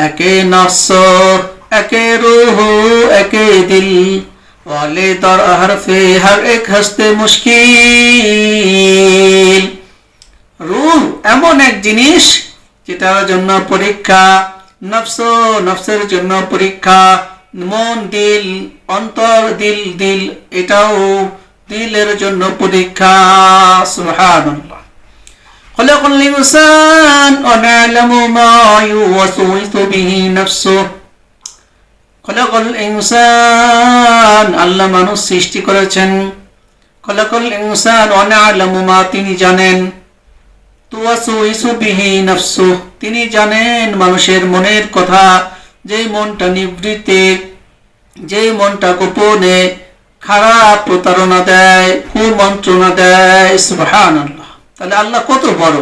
একে নফস একে রুহ একে দিল वाले दर हरफे हर एक हस्ते মুশকিল রুহ এমন এক জিনিস যেটার জন্য পরীক্ষা নফস নফসের জন্য পরীক্ষা মন দিল অন্তর দিল দিল এটাও দিলের জন্য পরীক্ষা সুবহানাল্লাহ خلق الإنسان ونعلم ما يوسوس به نفسه خلق الإنسان আল্লাহ মানুষ সৃষ্টি করেছেন খলাকল ইনসান অনালামু মা তিনি জানেন তুয়াসুইসু বিহি নফসু তিনি জানেন মানুষের মনের কথা যে মনটা নিবৃত্তে যে মনটা গোপনে খারাপ প্রতারণা দেয় কুমন্ত্রণা দেয় সুবহানাল্লাহ তাহলে আল্লাহ কত বড়?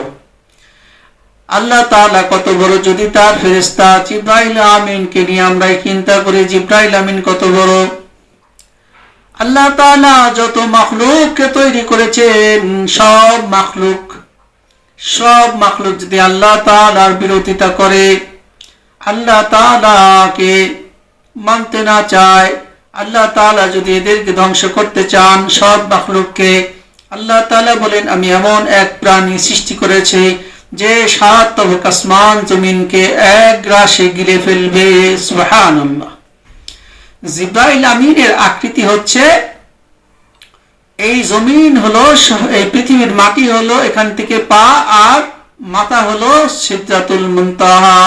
আল্লাহ তালা কত বড়? যদি তার ফেরেশতা জিব্রাইল আমিনকে নিয়ে আমরা চিন্তা করি, জিব্রাইল আমিন কত বড়? আল্লাহ তালা যত মাখলুককে তৈরি করেছেন, সব মাখলুক সব মাখলুক যদি আল্লাহ তাআলার বিরোধিতা করে, আল্লাহ তাআলাকে মানতে না চায়, আল্লাহ তাআলা যদি এদেরকে ধ্বংস করতে চান, সব মাখলুককে আল্লাহ তাআলা বলেন, আমি এমন এক প্রাণী সৃষ্টি করেছি যে সাত তবক আসমান জমিনকে এক গ্রাসে গিলে ফেলবে। সুবহানাল্লাহ। জিব্রাইল আমিনের আকৃতি হচ্ছে, এই জমিন হলো এই পৃথিবীর মাটি হলো এখান থেকে পা আর মাথা হলো সিদ্ধাতুল মুনতাহা।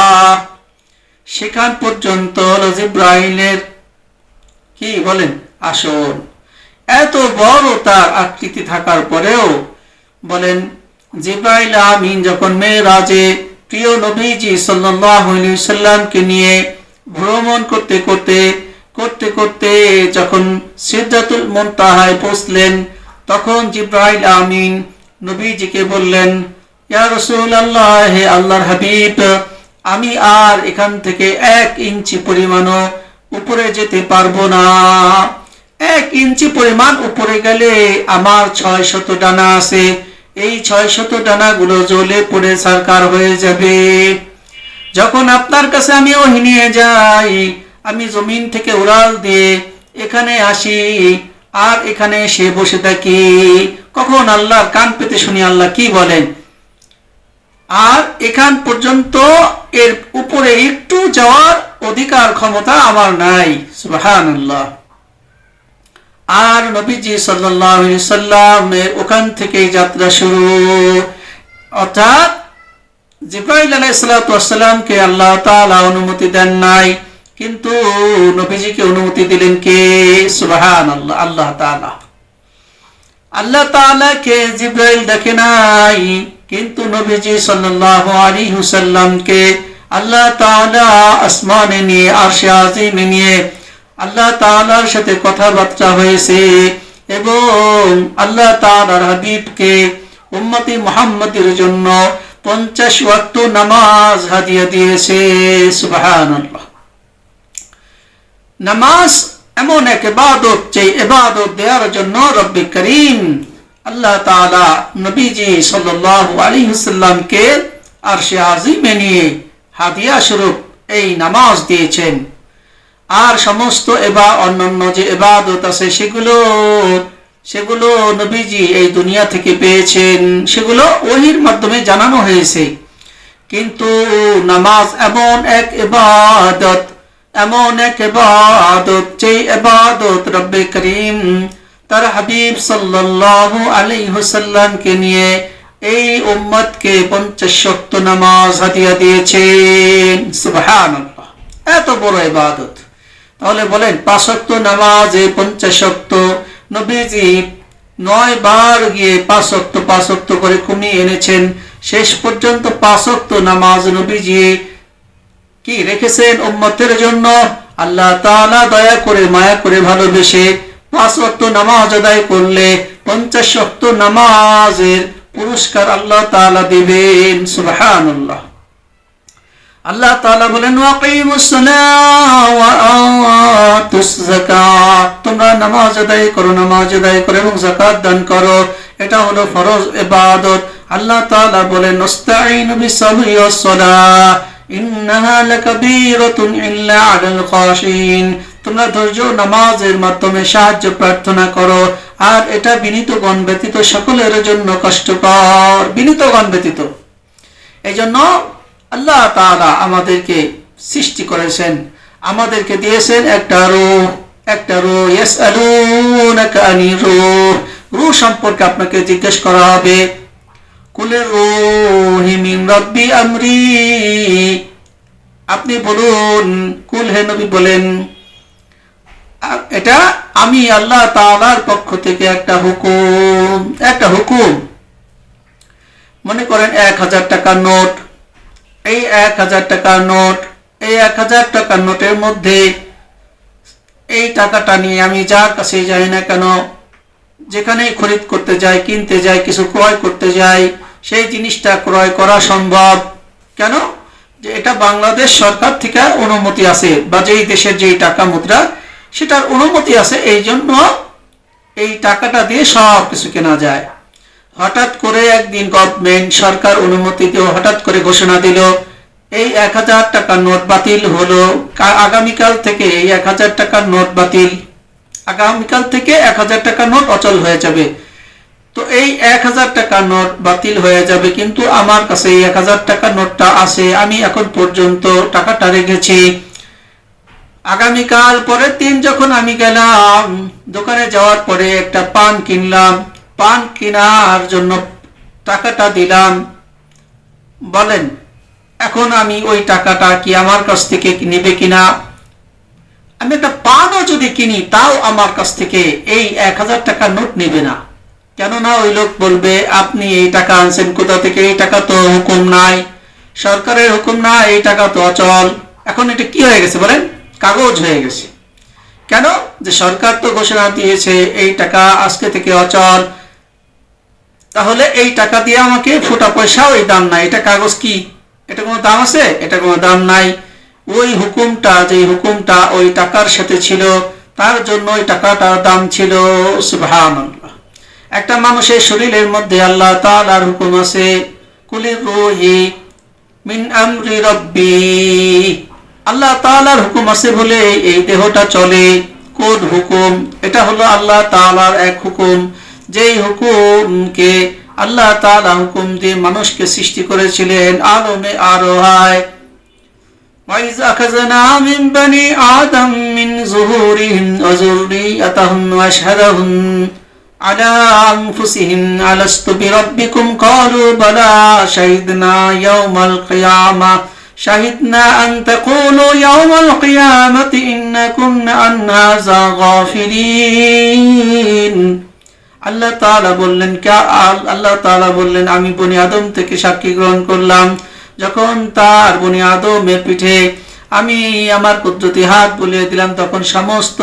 সেখান পর্যন্ত হলো জিব্রাইলের কি বলেন? আসন এত বড় তার আকৃতি থাকার পরেও বলেন, জিব্রাইল আমিন যখন মেয়েরাজে প্রিয় নবীজি সাল্লামকে নিয়ে ভ্রমণ করতে করতে করতে করতে যখন সিদ্ধাতুল মুনতাহায় পৌঁছলেন, তখন জিব্রাইল আমিন নবীজিকে বললেন, ইয়া রাসূলুল্লাহ, হে আল্লাহর হাবিব, আমি আর এখান থেকে এক ইঞ্চি পরিমাণও উপরে যেতে পারব না। এক ইঞ্চি পরিমাণ উপরে গেলে আমার ছয় শত ডানা আছে। এই ছয় শত ডানাগুলো জ্বলে পড়ে সরকার হয়ে যাবে। যখন আপনার কাছে আমি ওহি নিয়ে যাই, আমি জমিন থেকে উড়াল দিয়ে এখানে আসি, আর এখানে এসে বসে থাকি। কখন আল্লাহর কান পেতে শুনি আল্লাহ কি বলেন? আর এখান পর্যন্ত এর উপরে একটু যাওয়ার অধিকার ক্ষমতা আমার নাই। সুবহানাল্লাহ। আর নবীজি সাল্লামের ওখান থেকেই যাত্রা শুরু। অর্থাৎ জিব্রাইল আলাইহিসসালামকে আল্লাহ তাআলা অনুমতি দেন নাই, কিন্তু নবীজিকে অনুমতি দিলেন কে? সুবহানাল্লাহ, আল্লাহ তাআলা। আল্লাহ তাআলাকে জিব্রাইল দেখে নাই, কিন্তু নবীজি সাল্লাল্লাহু আলাইহি ওয়াসাল্লামকে আল্লাহ তাআলা আসমানে নিয়ে আজিমে নিয়ে আল্লাহ তাআলার সাথে কথাবার্তা হয়েছে এবং আল্লাহ তাআলার হাবিবকে উম্মতি মুহাম্মদের জন্য পঞ্চাশ ওয়াক্ত নামাজ হাদিয়া দিয়েছে, সুবহানাল্লাহ। নামাজ এমন এক এবাদত যে ইবাদত দেওয়ার জন্য রব্বি করিম আল্লাহ তাআলা নবীজি সাল্লাল্লাহু আলাইহি ওয়াসাল্লামকে আরশে আজিমে নিয়ে হাদিয়া স্বরূপ এই নামাজ দিয়েছেন। আর সমস্ত এবা অন্যান্য যে এবাদত আছে, সেগুলো সেগুলো নবীজি এই দুনিয়া থেকে পেয়েছেন। সেগুলো ওহির মাধ্যমে জানানো হয়েছে। কিন্তু নামাজ এমন এক এবাদত এমন এক এবাদত যে এবাদত রব্বে করিম তার হাবিব সাল্লাল্লাহু আলাইহি ওয়াসাল্লামকে নিয়ে এই উম্মতকে পঞ্চাশ শক্ত নামাজ হাতিয়া দিয়েছেন। সুবহানাল্লাহ। এত বড় ইবাদত। তাহলে বলেন পাঁচক্ত নামাজে পঞ্চাশক্ত। নবীজি নয় বার গিয়ে পাঁচক্ত পাঁচক্ত করে কমিয়ে এনেছেন। শেষ পর্যন্ত পাঁচক্ত নামাজ নবীজি কি রেখেছেন উম্মতের জন্য? আল্লাহ তাআলা দয়া করে, মায়া করে ভালোবেসে পাঁচ ওয়াক্ত নামাজ আদায় করলে পঞ্চাশ ওয়াক্ত নামাজের পুরস্কার আল্লাহ তাআলা দিবেন। সুবহানাল্লাহ। আল্লাহ তাআলা বলেন তোমরা নামাজ আদায় করো, নামাজ আদায় করো এবং যাকাত দান করো। এটা হলো ফরজ ইবাদত। আল্লাহ তাআলা বলেন তোমরা ধৈর্য নামাজের মাধ্যমে সাহায্য প্রার্থনা করো। আর এটা বিনীতগণ ব্যতীত সকলের জন্য কষ্টকর। বিনীতগণ ব্যতীত। এই জন্য আল্লাহ তাআলা আমাদেরকে সৃষ্টি করেছেন, আমাদেরকে দিয়েছেন একটা রূহ একটা রূহ, ইয়াসআলুনাকা আনির রূহ। রূহ সম্পর্কে আপনাকে জিজ্ঞেস করা হবে, কুলের রূহি মিন রাব্বি আমরি। আপনি বলুন, কুল হে নবী বলেন এটা আমি আল্লাহ তাআলার পক্ষ থেকে একটা হুকুম একটা হুকুম। মনে করেন এক হাজার টাকার নোট এই এক হাজার টাকার নোট, এই এক হাজার টাকার নোটের মধ্যে এই টাকাটা নিয়ে আমি যার কাছে যাই না কেন, যেখানেই খরিদ করতে যাই, কিনতে যাই, কিছু ক্রয় করতে যাই, সেই জিনিসটা ক্রয় করা সম্ভব। কেন? যে এটা বাংলাদেশ সরকার থেকে অনুমতি আছে, বা যেই দেশের যেই টাকা মুদ্রা, সেটার অনুমতি আছে এই জন্য এই টাকাটা দিয়ে সব কিছু কেনা যায়। হঠাৎ করে একদিন গভর্নমেন্ট সরকার অনুমতি দিয়ে হঠাৎ করে ঘোষণা দিল, এই এক হাজার টাকার নোট বাতিল হলো। আগামীকাল থেকে এই এক হাজার টাকার নোট বাতিল। আগামীকাল থেকে এক হাজার টাকার নোট অচল হয়ে যাবে। তো এই এক হাজার টাকার নোট বাতিল হয়ে যাবে, কিন্তু আমার কাছে এই এক হাজার টাকার নোটটা আছে, আমি এখন পর্যন্ত টাকাটা রেখেছি। আগামীকাল পরের দিন যখন আমি গেলাম, দোকানে যাওয়ার পরে একটা পান কিনলাম। পান কেনার জন্য টাকাটা দিলাম। বলেন, এখন আমি ওই টাকাটা কি আমার কাছ থেকে নেবে কিনা? আমি একটা পানও যদি কিনি, তাও আমার কাছ থেকে এই এক হাজার টাকার নোট নেবে না। কেননা ওই লোক বলবে, আপনি এই টাকা আনছেন কোথা থেকে? এই টাকা তো হুকুম নাই। সরকারের হুকুম না, এই টাকা তো অচল। এখন এটা কি হয়ে গেছে বলেন? কাগজ হয়ে গেছে। কেন? যে সরকার তো ঘোষণা দিয়েছে, এই টাকা আজকে থেকে অচল। তাহলে এই টাকা দিয়ে আমাকে ফোটা পয়সাও এই দাম নাই। এটা কাগজ কি? এটা কোনো দাম আছে? এটা কোনো দাম নাই। ওই হুকুমটা যে হুকুমটা ওই টাকার সাথে ছিল, তার জন্য ওই টাকাটার দাম ছিল একটা মানুষের শরীরের মধ্যে আল্লাহ তাআলার হুকুম আছে কুলির রুহি মিন আমরি রব্বি। আল্লাহ তাআলার হুকুম আছে বলে এই দেহটা চলে। কোন হুকুম? এটা হলো আল্লাহ তাআলার এক হুকুম। যেই হুকুমকে আল্লাহ তাআলা হুকুম দিয়ে মানুষকে সৃষ্টি করেছিলেন আলমে আরোহায় وإذ أخذنا من بني آدم من ظهورهم وذريتهم وأشهدهم على أنفسهم ألست بربكم قالوا بلى شهدنا يوم القيامة شهدنا أن تقولوا يوم القيامة إنكم عن هذا غافلين আল্লাহ তাআলা বললেন আল্লাহ তাআলা বললেন, আমি বনি আদম থেকে সাক্ষী গ্রহণ করলাম। যখন তার বনি আদমের পিঠে আমি আমার কুদরতি হাত বুলিয়ে দিলাম, তখন সমস্ত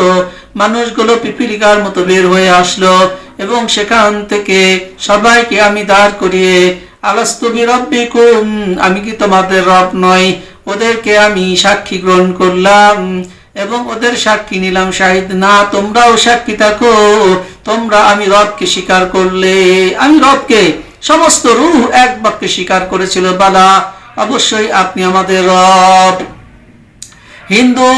মানুষগুলো পিপিলিকার মতো বের হয়ে আসলো এবং সেখান থেকে সবাইকে আমি দাঁড় করিয়ে আলাস্তবি রব্বিকুম আমি কি তোমাদের রব নয় ওদেরকে আমি সাক্ষী গ্রহণ করলাম। এবং ওদের সাক্ষী নিলাম শাহিদ, না, তোমরাও সাক্ষী থাকো। তোমরা আমি রবকে স্বীকার করলে। আমি রবকে? সমস্ত রূহ এক বাক্যে স্বীকার করেছিল। বালা, অবশ্যই আপনি আমাদের রব। হিন্দু,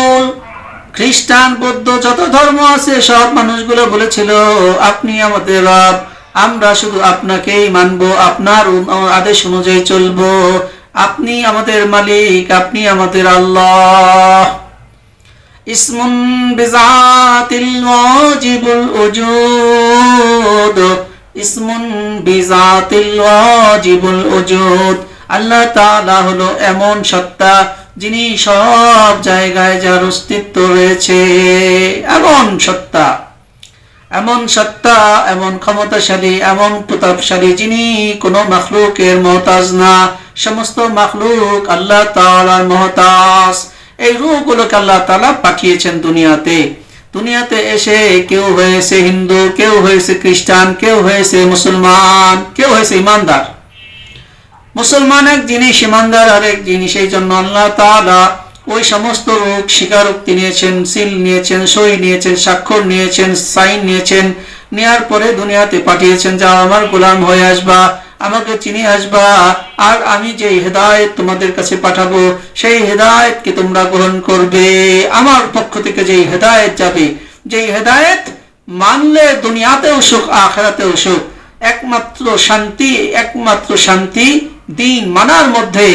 খ্রিস্টান, বৌদ্ধ, যত ধর্ম আছে, সব মানুষগুলো বলেছিল, আপনি আমাদের রব। আমরা শুধু আপনাকেই মানব। আপনার আদেশ অনুযায়ী চলবো। আপনি আমাদের মালিক, আপনি আমাদের আল্লাহ। ইসমুন বিজাতিল ওয়াজিবুল উজুদ। ইসমুন বিজাতিল ওয়াজিবুল উজুদ। আল্লাহ তাআলা হলো এমন সত্তা, যিনি সব জায়গায় যার অস্তিত্ব রয়েছে। এমন সত্তা এমন সত্তা, এমন ক্ষমতাশালী, এমন প্রতাপশালী, যিনি কোনো মখলুকের মহতাজ না। সমস্ত মখলুক আল্লাহ তাআলার মহতাজ। এই রূহগুলোকে আল্লাহ তাআলা পাঠিয়েছেন দুনিয়াতে। দুনিয়াতে এসে কেউ হয়েছে হিন্দু, কেউ হয়েছে খ্রিস্টান, কেউ হয়েছে মুসলমান, কেউ হয়েছে ইমানদার। মুসলমান এক জিনিস, ইমানদার আরেক জিনিস, এই জন্য আল্লাহ তাআলা ওই সমস্ত রোগ স্বীকারোক্তি নিয়েছেন, সিল নিয়েছেন, সই নিয়েছেন, স্বাক্ষর নিয়েছেন, সাইন নিয়েছেন, নেয়ার পরে দুনিয়াতে পাঠিয়েছেন, যা আমার গোলাম হয়ে আসবা। আমাকে চিনে আসবা, আর আমি যে হেদায়েত তোমাদের কাছে পাঠাবো, সেই হেদায়েতকে তোমরা গ্রহণ করবে? আমার পক্ষ থেকে যেই হেদায়েত যাবে, যেই হেদায়েত মানলে দুনিয়াতেও সুখ, আখেরাতেও সুখ। একমাত্র শান্তি একমাত্র শান্তি দিন মানার মধ্যে,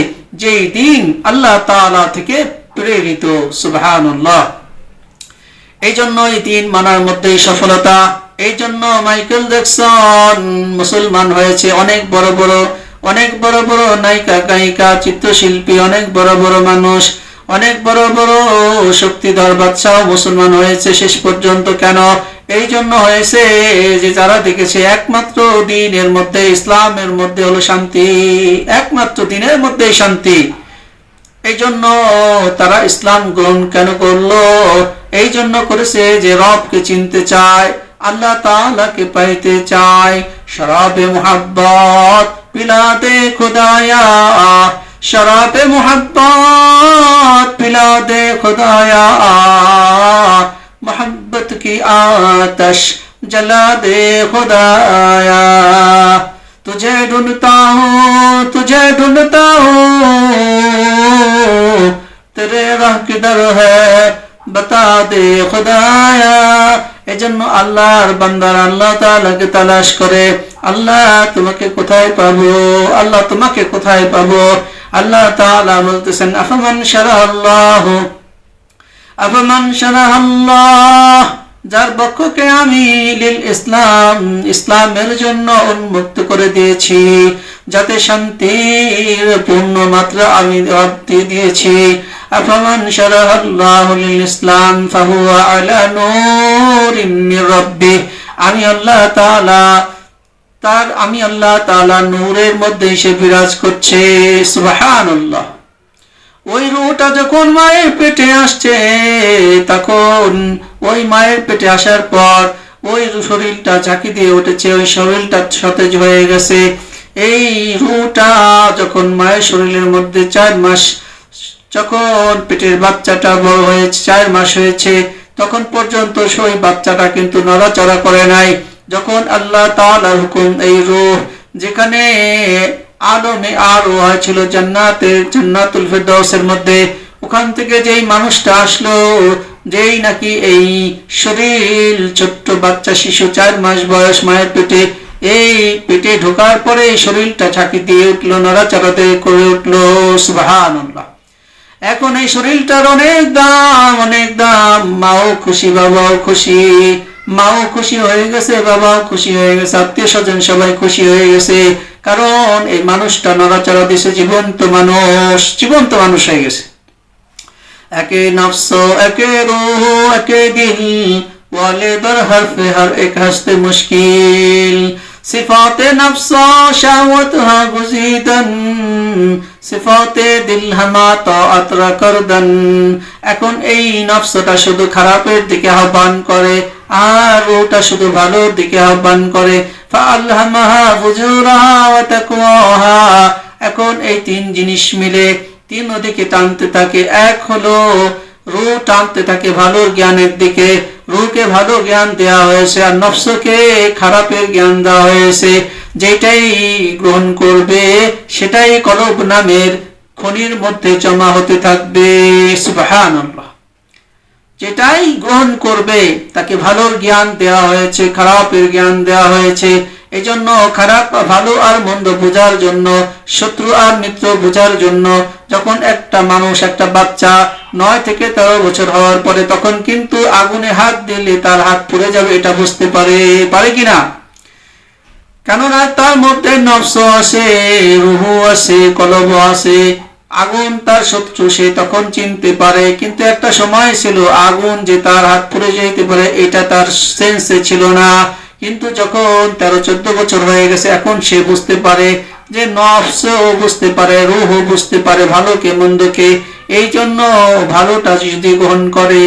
যেই দিন আল্লাহ তাআলা থেকে প্রেরিত, সুবহানাল্লাহ। এই জন্য এই দিন মানার মধ্যেই সফলতা। এই জন্য মাইকেল জ্যাকসন মুসলমান হয়েছে। অনেক বড় বড়, অনেক বড় বড় নায়িকা, গায়িকা, চিত্রশিল্পী, অনেক বড় বড় মানুষ, অনেক বড় বড় শক্তিধর বাচ্চাও মুসলমান হয়েছে শেষ পর্যন্ত। কেন? এই জন্য হয়েছে যে যারা দেখেছে একমাত্র দিনের মধ্যে ইসলামের মধ্যে হলো শান্তি, একমাত্র দিনের মধ্যেই শান্তি। এই জন্য তারা ইসলাম গ্রহণ কেন করল? এই জন্য করেছে যে রবকে চিনতে চায়। اللہ تعالیٰ کے پہتے چائے، شراب محبت پلاتے خدایا۔ شراب محبت، پلا دے خدایا۔ محبت کی آتش جلا دے خدایا۔ تجھے ڈھونڈتا ہوں، تجھے ڈھونڈتا ہوں۔ تیرے راہ کدھر ہے، بتا دے خدایا۔ এজন্য আল্লাহর বান্দার আল্লাহ তাআলাকে তালাশ করে, আল্লাহ তোমাকে কোথায় পাবো? আল্লাহ তোমাকে কোথায় পাবো? আল্লাহ তাআলা বলতেছেন, আফমান শারাল্লাহু আফমান শারাহাল্লাহ? যার পক্ষকে আমি লিল ইসলাম, ইসলামের জন্য উন্মুক্ত করে দিয়েছি। যাতে শান্তির পূর্ণ মাত্রা আমি দিয়ে দিয়েছি। ইসলাম, ফাহুয়া আলা আমি আল্লাহ তার আমি আল্লাহ নূরের মধ্যে এসে বিরাজ করছে। ওই যখন মায়ের পেটে আসছে, তখন ওই মায়ের পেটে আসার পর ওই শরীরটা ঝাঁকি দিয়ে উঠেছে, ওই শরীরটা সতেজ হয়ে গেছে। এই রুটা যখন মায়ের শরীরের মধ্যে চার মাস, যখন পেটের বাচ্চাটা বড় হয়েছে, চার মাস হয়েছে, তখন পর্যন্ত সেই বাচ্চাটা কিন্তু নড়াচড়া করে নাই। যখন আল্লাহ তাআলার হুকুম, এই রূহ যেখানে আলমে আর ছিল জান্নাতের জান্নাতুল ফেরদাউসের মধ্যে, ওখান থেকে যেই মানুষটা আসলো, যেই নাকি এই শরীর ছোট্ট বাচ্চা শিশু, চার মাস বয়স মায়ের পেটে এই পেটে ঢোকার পরে শরীরটা ছাকি দিয়ে উঠল, নড়াচড়াতে করে উঠল, সুবহানাল্লাহ। এখন এই শরীরটার অনেক দাম অনেক দাম। মাও খুশি, বাবাও খুশি। মাও খুশি হয়ে গেছে, বাবাও খুশি হয়ে গেছে, আত্মীয় স্বজন সবাই খুশি হয়ে গেছে। কারণ এই মানুষটা নড়াচড়া দিছে, জীবন্ত মানুষ জীবন্ত মানুষ হয়ে গেছে। একে নফস, একে রুহ, একে দিল। ওয়ালে দর হরফে হর এক হস্তে মুশকিল। হা গুজিদন, সিফাতে দিল হামা এখন এই নফসটা শুধু খারাপের দিকে আহ্বান করে, আর ওটা শুধু ভালোর দিকে আহ্বান করে। এখন এই তিন জিনিস মিলে তিন দিকে টানতে থাকে। এক হলো রু টানতে থাকে ভালোর জ্ঞানের দিকে রুকে ভালো জ্ঞান দেওয়া হয়েছে আর নফসকে খারাপের জ্ঞান দেওয়া হয়েছে। যেটাই গ্রহণ করবে, সেটাই কলব নামের খনির মধ্যে জমা হতে থাকবে। যেটাই গ্রহণ করবে, তাকে জ্ঞান হয়েছে, খারাপের জ্ঞান হয়েছে। এই জন্য খারাপ ভালো আর মন্দ বোঝার জন্য, শত্রু আর মিত্র বোঝার জন্য, যখন একটা মানুষ, একটা বাচ্চা নয় থেকে তেরো বছর হওয়ার পরে তখন কিন্তু আগুনে হাত দিলে তার হাত পুড়ে যাবে, এটা বুঝতে পারে পারে কিনা কেননা তার মধ্যে নফস আছে রুহু আছে কলব আছে আগুন তার শত্রু, সে তখন চিনতে পারে। কিন্তু একটা সময় ছিল, আগুন যে তার হাত পুড়ে যেতে পারে, এটা তার সেন্সে ছিল না। কিন্তু যখন তেরো, চোদ্দ বছর হয়ে গেছে, এখন সে বুঝতে পারে যে নফসও বুঝতে পারে রুহও বুঝতে পারে, ভালো ভালোকে মন্দকে এই জন্য ভালোটা যদি গ্রহণ করে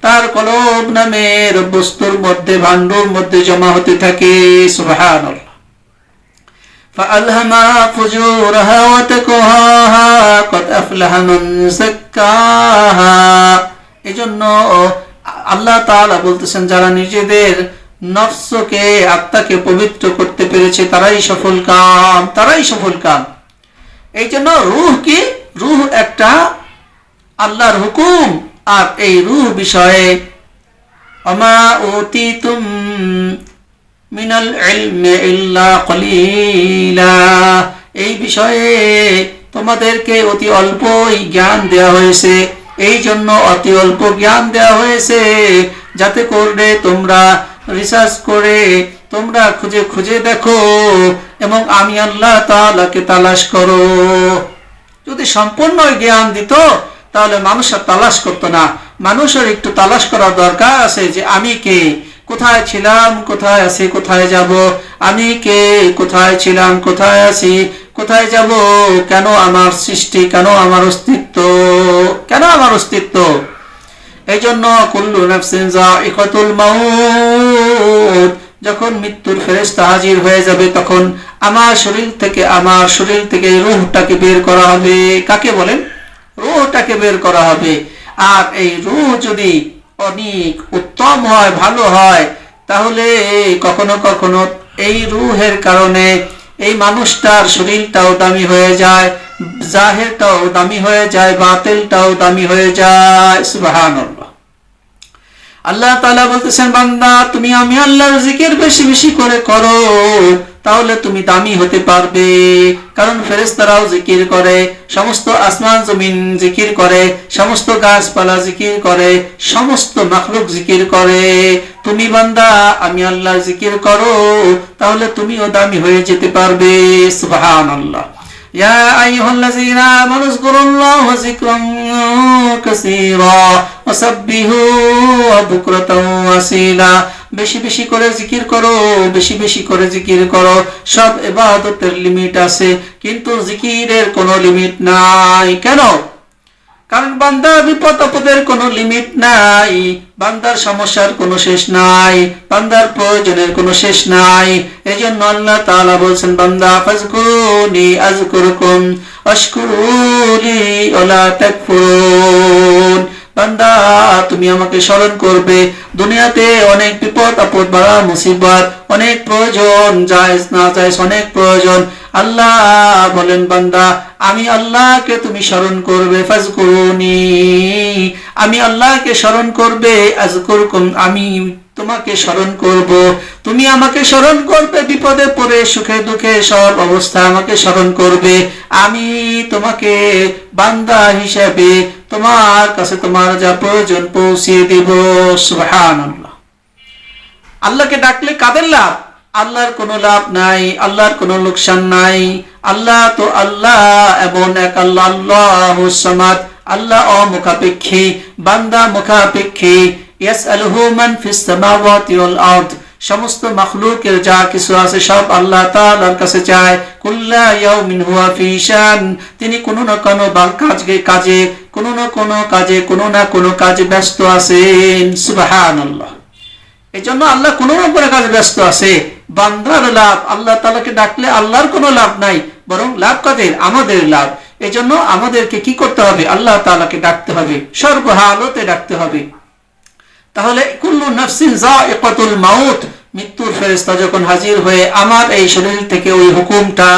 তার কলব নামের বস্তুর মধ্যে ভাণ্ডুর মধ্যে জমা হতে থাকে সুবহানাল্লাহ فألهمها فجورها وتقواها قد أفلح من زكاها এজন্য আল্লাহ তাআলা বলতেছেন যারা নিজেদের নফসকে আত্মাকে পবিত্র করতে পেরেছে তারাই সফল কাম তারাই সফল কাম এই জন্য রুহ কি রুহ একটা আল্লাহর হুকুম আর এই রুহ বিষয়ে, অমা অতীতুম মিনাল ইলমে ইল্লা কলিলা। এই বিষয়ে তোমাদেরকে অতি অল্পই জ্ঞান দেওয়া হয়েছে। এই জন্য অতি অল্প জ্ঞান দেওয়া হয়েছে যাতে করে তোমরা রিসার্চ করে তোমরা খুঁজে খুঁজে দেখো এবং আমি আল্লাহ তাআলাকে তালাশ করো। যদি সম্পূর্ণ জ্ঞান দিত তাহলে মানুষ আর তালাশ করতো না। মানুষের একটু তালাশ করা দরকার আছে যে, আমি কে? কোথায় ছিলাম? কোথায় আছি? কোথায় যাব? আমি কে? কোথায় ছিলাম? কোথায় আছি? কোথায় যাব? কেন আমার সৃষ্টি? কেন আমার অস্তিত্ব? কেন আমার অস্তিত্ব? এই জন্য কুল্লু যায়িকাতুল মাউত, যখন মৃত্যুর ফেরেশতা হাজির হয়ে যাবে, তখন আমার শরীর থেকে, আমার শরীর থেকে রুহটাকে বের করা হবে। কাকে বলেন? রূহটাকে বের করা হবে। আর এই রুহ যদি অনেক উত্তম হয়, ভালো হয়, তাহলে কখনো কখনো এই রুহের কারণে এই মানুষটার শরীরটাও দামি হয়ে যায়, জাহেরটাও দামি হয়ে যায়, বাতিলটাও দামি হয়ে যায়। সুবহানাল্লাহ। আল্লাহ তালা বলতেছেন, বান্দা, তুমি আমি আল্লাহর জিকির বেশি বেশি করে করো, তাহলে তুমি দামি হতে পারবে। কারণ ফেরেস্তারাও জিকির করে, সমস্ত আসমান জমিন জিকির করে, সমস্ত গাছপালা জিকির করে, সমস্ত মাখলুক জিকির করে। তুমি বান্দা, আমি আল্লাহ জিকির করো, তাহলে তুমিও দামি হয়ে যেতে পারবে। সুবাহ আল্লাহ ইয়া আইহল্লাহ মানুষ করল্লাহ كثيرا وسبحوه بكرة وأصيلا বেশি বেশি করে জিকির করো বেশি বেশি করে জিকির করো সব এবাদতের লিমিট আছে কিন্তু জিকিরের কোনো লিমিট নাই কেন কারণ বান্দার বিপদ আপদের কোনো লিমিট নাই বান্দার সমস্যার কোনো শেষ নাই বান্দার প্রয়োজনের কোনো শেষ নাই এই জন্য আল্লাহ তাআলা বলছেন বান্দা ফাজকুরুনি আজকুরকুম আশকুরুলি ওয়ালা তাকফুরুন বান্দা, তুমি আমাকে স্মরণ করবে। দুনিয়াতে অনেক বিপদ, আপদ, বাড়া, মুসিবত, অনেক প্রয়োজন যাইস না যাইস অনেক প্রয়োজন। আল্লাহ বলেন, বান্দা, আমি আল্লাহকে তুমি স্মরণ করবে ফাজ ফাজকুরুনি। আমি আল্লাহকে স্মরণ করবে, আজকুরকুম আমি তোমাকে স্মরণ করব। তুমি আমাকে স্মরণ করবে, বিপদে পড়ে, সুখে দুঃখে সব অবস্থা আমাকে স্মরণ করবে। আমি তোমাকে বান্দা হিসাবে তোমার কাছে তোমার যা প্রয়োজন পৌঁছিয়ে দিব। সুবহানাল্লাহ। আল্লাহকে ডাকলে কাদের লাভ? আল্লাহর কোনো লাভ নাই, আল্লাহর কোনো লোকসান নাই। আল্লাহ তো আল্লাহ এমন এক আল্লাহ আল্লাহ আল্লাহ অমুখাপেক্ষী, বান্দা মুখাপেক্ষী। সমস্ত মাখলুকের যা কিছু আছে সব আল্লাহ তাআলার কাছে চায়। কুল্লা তিনি কোনো না কোনো কাজে কাজে, কোনো না কোনো কাজে, কোনো না কোনো কাজে ব্যস্ত আছেন। সুবহানাল্লাহ। এই জন্য আল্লাহ কোনো না কোনো কাজে ব্যস্ত আছে। বান্দার লাভ, আল্লাহ তালাকে ডাকলে আল্লাহর কোনো লাভ নাই, বরং লাভ কাদের? আমাদের লাভ। এই জন্য আমাদেরকে কি করতে হবে? আল্লাহ তালাকে ডাকতে হবে। সর্বহালতে ডাকতে হবে। তাহলে কুল্লু নফসিন যায়িকাতুল মাউত, মৃত্যুর ফেরেশতা যখন হাজির হয়ে আমার এই শরীর থেকে ওই হুকুমটা,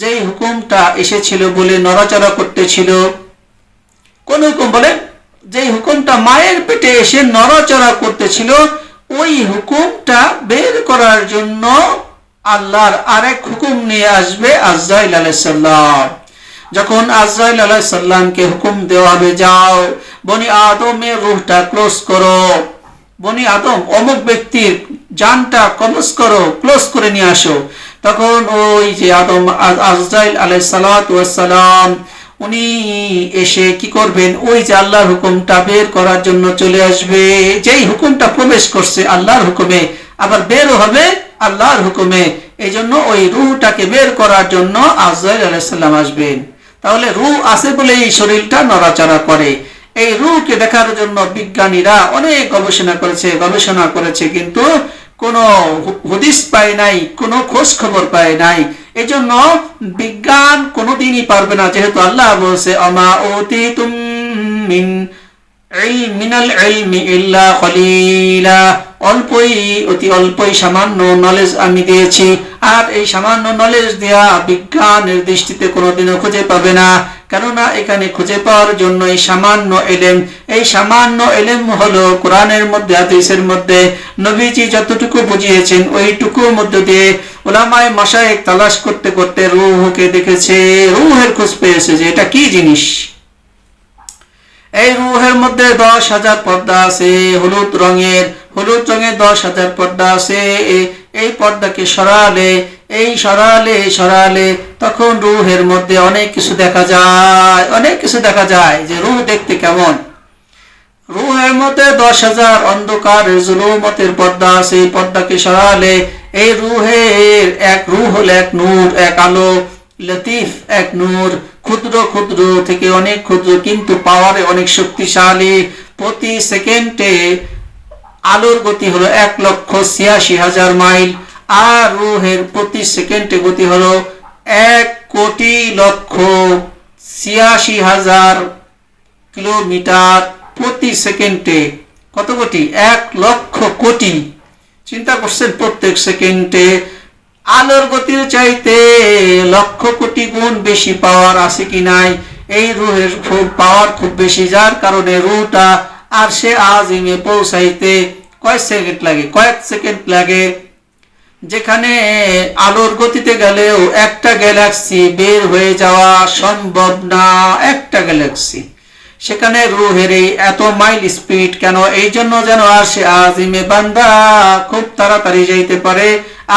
যেই হুকুমটা এসেছিল বলে নড়াচড়া করতেছিল, কোন হুকুম বলেন যেই হুকুমটা মায়ের পেটে এসে নড়াচড়া করতেছিল, ওই হুকুমটা বের করার জন্য আল্লাহর আরেক হুকুম নিয়ে আসবে আজরাইল আলাইসাল্লাম যখন আজরাইল আলাইসাল্লামকে হুকুম দেওয়া হবে, যাও, বনি আদমের রুহটা ক্লোজ করো। বনি আদম অমুক ব্যক্তির জানটা কমস করো, ক্লোজ করে নিয়ে আসো। তখন ওই যে আদম আজ- আজরাইল আলাইসালাম উনি এসে কি করবেন? ওই যে আল্লাহর হুকুমটা বের করার জন্য চলে আসবে। যেই হুকুমটা প্রবেশ করছে আল্লাহর হুকুমে, আবার বেরও হবে আল্লাহর হুকুমে। এই জন্য ওই রুহটাকে বের করার জন্য আজরাইল আলাইসাল্লাম আসবেন। তাহলে রু আছে বলে এই শরীরটা নড়াচড়া করে। এই রুহকে দেখার জন্য বিজ্ঞানীরা অনেক গবেষণা করেছে গবেষণা করেছে, কিন্তু কোন হদিস পায় নাই, কোন খোঁজ খবর পায় নাই। এই জন্য বিজ্ঞান কোনোদিনই পারবে না, যেহেতু আল্লাহ বলছে, অমা অতি ইল- মিনাল অল্পই, অতি অল্পই সামান্য নলেজ আমি দিয়েছি। আর এই সামান্য নলেজ দেয়া বিজ্ঞানের দৃষ্টিতে কোনোদিনও খুঁজে পাবে না। কেননা এখানে খুঁজে পাওয়ার জন্য এই সামান্য এলেম। এই সামান্য এলেম হলো কোরআনের মধ্যে, হাদিসের মধ্যে। নবীজি যতটুকু বুঝিয়েছেন, ওইটুকুর মধ্য দিয়ে ওলামায় মাসায়েক তালাশ করতে করতে রুহকে দেখেছে। রুহের খোঁজ পেয়েছে যে এটা কি জিনিস? এই রুহের মধ্যে দশ হাজার পর্দা আছে, হলুদ রঙের হলুদ রঙের দশ হাজার পর্দা আছে। এই পর্দাকে সরালে, এই সরালে সরালে তখন রুহের মধ্যে অনেক কিছু দেখা যায়, অনেক কিছু দেখা যায় যে রুহ দেখতে কেমন। রুহের মধ্যে দশ হাজার অন্ধকার জুলুমতের পর্দা আছে, এই পর্দাকে সরালে এই রুহের এক রুহ হল এক নূর, এক আলো। লতিফ, এক নূর, ক্ষুদ্র ক্ষুদ্র থেকে অনেক ক্ষুদ্র, কিন্তু পাওয়ারে অনেক শক্তিশালী। প্রতি সেকেন্ডে আলোর গতি হলো এক লক্ষ ছিয়াশি হাজার মাইল, আর রুহের প্রতি সেকেন্ডে গতি হলো এক কোটি লক্ষ ছিয়াশি হাজার কিলোমিটার প্রতি সেকেন্ডে। কত কোটি? এক লক্ষ কোটি। চিন্তা করছেন প্রত্যেক সেকেন্ডে আলোর গতির চাইতে লক্ষ কোটি গুণ বেশি পাওয়ার আছে কি নাই? এই রুহের খুব পাওয়ার খুব বেশি, যার কারণে রুটা আর সে আজিমে পৌঁছাইতে কয়েক সেকেন্ড লাগে, কয়েক সেকেন্ড লাগে। যেখানে আলোর গতিতে গেলেও একটা গ্যালাক্সি বের হয়ে যাওয়া সম্ভব না, একটা গ্যালাক্সি সেখানে রুহের এই এত মাইল স্পিড কেন? এই জন্য যেন আর সে আজিমে বান্দা খুব তাড়াতাড়ি যাইতে পারে,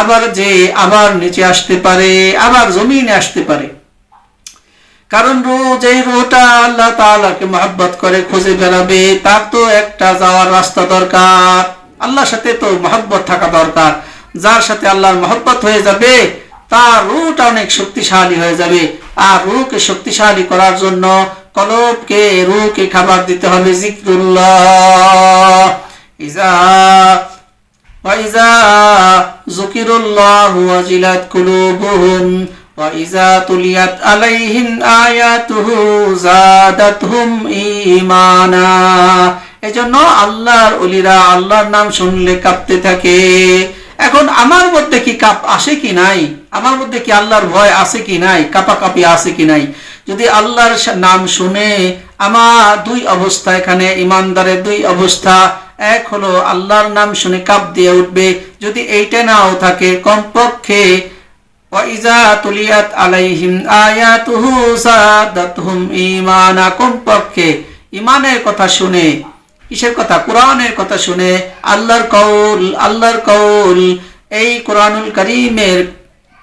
আবার যে আবার নিচে আসতে পারে, আবার জমিনে আসতে পারে। কারণ রোজ এই রোটা আল্লাহ তাআলাকে মহাব্বত করে খুঁজে বেড়াবে, তার তো একটা যাওয়ার রাস্তা দরকার। আল্লাহর সাথে তো মহাব্বত থাকা দরকার। যার সাথে আল্লাহর মহব্বত হয়ে যাবে, তার রুটা অনেক শক্তিশালী হয়ে যাবে। আর রুকে শক্তিশালী করার জন্য কলবকে রুকে খাবার দিতে হবে জিক্রুল্লাহ ইজা وإذا ذكر الله وجلت قلوبهم وإذا تليت عليهم آياته زادتهم إيمانا এজন্য আল্লাহর অলিরা আল্লাহর নাম শুনলে কাঁপতে থাকে এখন আমার মধ্যে কি কাপ আসে কি নাই আমার মধ্যে কি আল্লাহর ভয় আছে কি নাই কাপাকাপি আছে কি নাই যদি আল্লাহর নাম শুনে আমার দুই অবস্থা এখানে, ইমানদারের দুই অবস্থা, এক হলো আল্লাহর নাম শুনে কাপ দিয়ে উঠবে, যদি এইটা নাও থাকে কমপক্ষে আলাইহিম কমপক্ষে ইমানের কথা শুনে, কিসের কথা? কোরআনের কথা শুনে আল্লাহর কৌল আল্লাহর কৌল এই কোরআনুল করিমের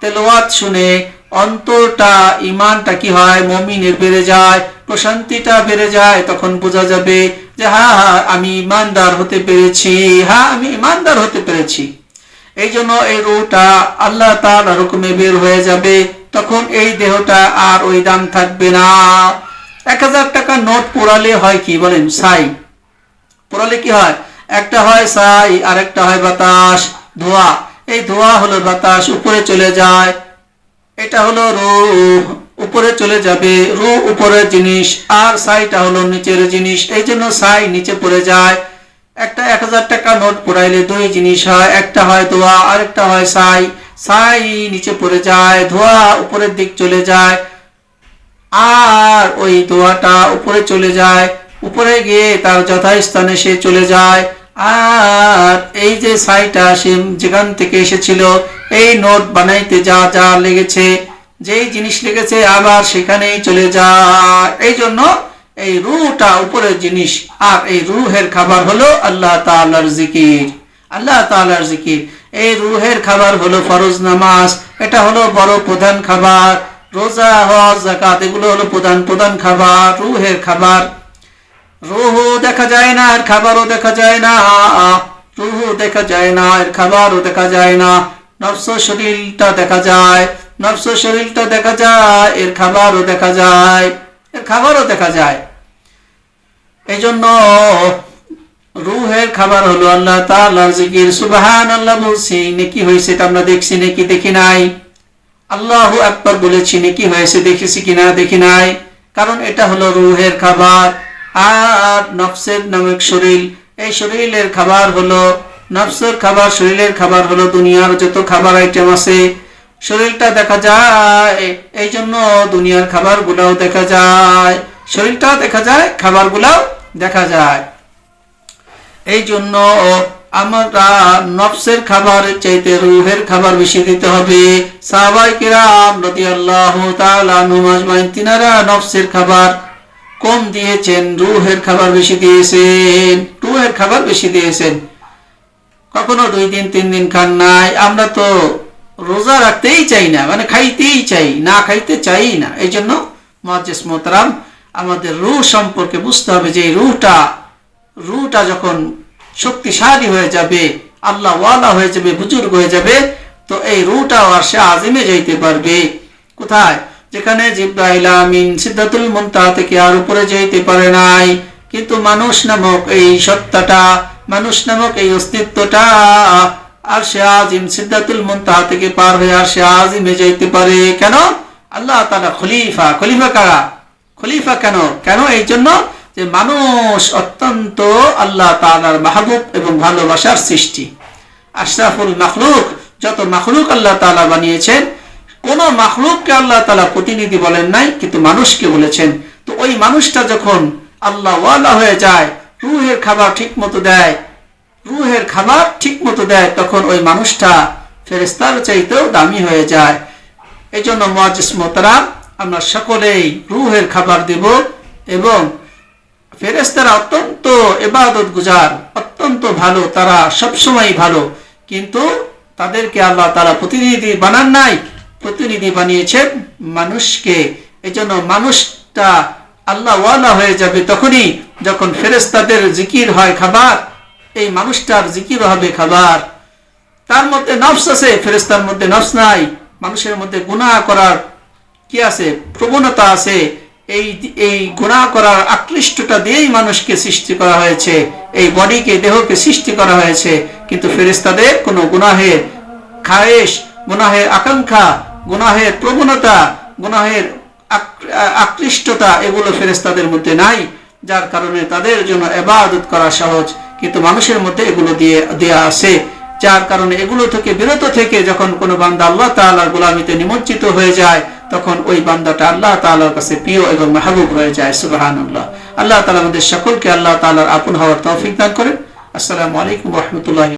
তেলাওয়াত শুনে অন্তরটা ইমানটা কি হয়? মমিনের বেড়ে যায়, প্রশান্তিটা বেড়ে যায়, তখন বোঝা যাবে যে হ্যাঁ হ্যাঁ আমি ইমানদার হতে পেরেছি। হ্যাঁ আমি ইমানদার হতে পেরেছি। এই জন্য এই রুটা আল্লাহ তার হুকুমে বের হয়ে যাবে, তখন এই দেহটা আর ওই দাম থাকবে না। এক হাজার টাকা নোট পোড়ালে হয় কি বলেন? সাই। পোড়ালে কি হয়? একটা হয় সাই আর একটা হয় বাতাস, ধোয়া। এই ধোয়া হলো বাতাস, উপরে চলে যায়। এটা হলো রূহ, উপরে চলে যাবে রূহ উপরের জিনিস, আর সাইটা হলো নিচের জিনিস। এই জন্য সাই নিচে পড়ে যায়। একটা এক হাজার টাকা নোট পড়াইলে দুই জিনিস হয়, একটা হয় ধোয়া আর একটা হয় সাই। সাই নিচে পড়ে যায়, ধোয়া উপরের দিক চলে যায়, আর ওই ধোঁয়াটা উপরে চলে যায়। উপরে গিয়ে তার যথাস্থানে সে চলে যায়। আর এই যে ছাইটা সে যেখান থেকে এসেছিল, এই নোট বানাইতে যা যা লেগেছে, যেই জিনিস লেগেছে, আবার সেখানেই চলে যায় এই জন্য এই রুটা উপরের জিনিস, আর এই রুহের খাবার হলো আল্লাহ তাআলার জিকির। আল্লাহ তাআলার জিকির। এই রুহের খাবার হলো ফরজ নামাজ, এটা হলো বড় প্রধান খাবার। রোজা, হজ জাকাত এগুলো হলো প্রধান প্রধান খাবার, রুহের খাবার। রুহু দেখা যায় না, এর খাবারও দেখা যায় না। রুহু দেখা যায় না, এর খাবারও দেখা যায় না। নফস শরীরটা দেখা যায়, নফস শরীরটা দেখা যায়, এর খাবারও দেখা যায়, এর খাবারও দেখা যায়। এই জন্য রুহের খাবার হলো আল্লাহ তাআলার জিকির। সুবহান আল্লাহ বলছি, নাকি হয়েছে এটা আমরা দেখছি, নাকি দেখি নাই? আল্লাহু আকবার বলেছি, নাকি হয়েছে, দেখেছি কিনা, দেখি নাই। কারণ এটা হলো রুহের খাবার। আর নফসের নামক শরীর। এই শরীরের খাবার হলো, নফসের খাবার শরীরের খাবার হলো দুনিয়ার যত খাবার আইটেম আছে। শরীরটা দেখা যায় এই জন্য দুনিয়ার খাবার গুলাও দেখা যায়। শরীরটা দেখা যায় খাবার গুলাও দেখা যায়। এই জন্য আমরা নফসের খাবার চাইতে রুহের খাবার বেশি দিতে হবে। সাহাবাই কিরাম রাদিয়াল্লাহু তাআলা নুমাজমাইন তিনারা নফসের খাবার কম দিয়েছেন, রুহের খাবার বেশি দিয়েছেন, রুহের খাবার বেশি দিয়েছেন। কখনো দুই দিন, তিন দিন খান নাই। আমরা তো রোজা রাখতেই চাই না মানে খাইতেই চাই, না খাইতে চাই না। এই জন্য মহাজেস মোহতারাম, আমাদের রুহ সম্পর্কে বুঝতে হবে যে রুহটা রুহটা যখন শক্তিশালী হয়ে যাবে, আল্লাহ ওয়ালা হয়ে যাবে, বুজুর্গ হয়ে যাবে, তো এই রুহটাও আর সে আজিমে যাইতে পারবে। কোথায়? যেখানে জিব্রাইল আমিন সিদ্ধাতুল মুনতাহা থেকে আর উপরে যাইতে পারে নাই। কিন্তু মানুষ নামক এই সত্তাটা, মানুষ নামক এই অস্তিত্বটা, আর সে আজিম সিদ্ধাতুল মুনতাহা থেকে পার হয়ে আর সে আজিমে যাইতে পারে কেন? আল্লাহ তাআলা খলিফা খলিফা কারা? খলিফা কেন? কেন? এই জন্য যে মানুষ অত্যন্ত আল্লাহ তালার মাহবুব এবং ভালোবাসার সৃষ্টি। আশরাফুল মাখলুক, যত মাখলুক আল্লাহ তালা বানিয়েছেন কোন মাখলুককে আল্লাহ তাআলা প্রতিনিধি বলেন নাই, কিন্তু মানুষকে বলেছেন। তো ওই মানুষটা যখন আল্লাহ ওয়ালা হয়ে যায়, রুহের খাবার ঠিক মতো দেয়, রুহের খাবার ঠিক মতো দেয়, তখন ওই মানুষটা ফেরেস্তার চাইতেও দামি হয়ে যায়। এই জন্য মোতারাম আমরা সকলেই রুহের খাবার দেব এবং ফেরেস্তারা অত্যন্ত এবাদত গুজার, অত্যন্ত ভালো, তারা সবসময় ভালো। কিন্তু তাদেরকে আল্লাহ তারা প্রতিনিধি বানান নাই প্রতিনিধি বানিয়েছেন। মানুষকে এই জন্য মানুষটা আল্লাহ হয়ে যাবে তখনই যখন ফেরেস্তাদের জিকির হয় খাবার। এই মানুষটার জিকির হবে খাবার। তার মধ্যে নফস আছে ফেরেস্তার মধ্যে নফস নাই। মানুষের মধ্যে গুনাহ করার কি আছে? প্রবণতা আছে। এই এই গুনাহ করার আকৃষ্টটা দিয়েই মানুষকে সৃষ্টি করা হয়েছে। এই বডিকে, দেহকে সৃষ্টি করা হয়েছে। কিন্তু ফেরেস্তাদের কোনো গুনাহের খায়েশ গুনাহের আকাঙ্ক্ষা গুনাহের প্রবণতা, গুনাহের আকৃষ্টতা এগুলো ফেরেস্তাদের মধ্যে নাই, যার কারণে তাদের জন্য এবাদত করা সহজ। কিন্তু মানুষের মধ্যে এগুলো দিয়ে, দেয়া আছে। যার কারণে এগুলো থেকে বিরত থেকে যখন কোনো বান্দা আল্লাহ তাআলার গোলামিতে নিমজ্জিত হয়ে যায়, তখন ওই বান্দাটা আল্লাহ তাআলার কাছে প্রিয় এবং মাহবুব হয়ে যায়, সুবহানাল্লাহ। আল্লাহ তাআলা আমাদের সকলকে আল্লাহ তাআলার আপন হওয়ার তৌফিক দান করেন। আসসালামু আলাইকুম রাহমাতুল্লাহি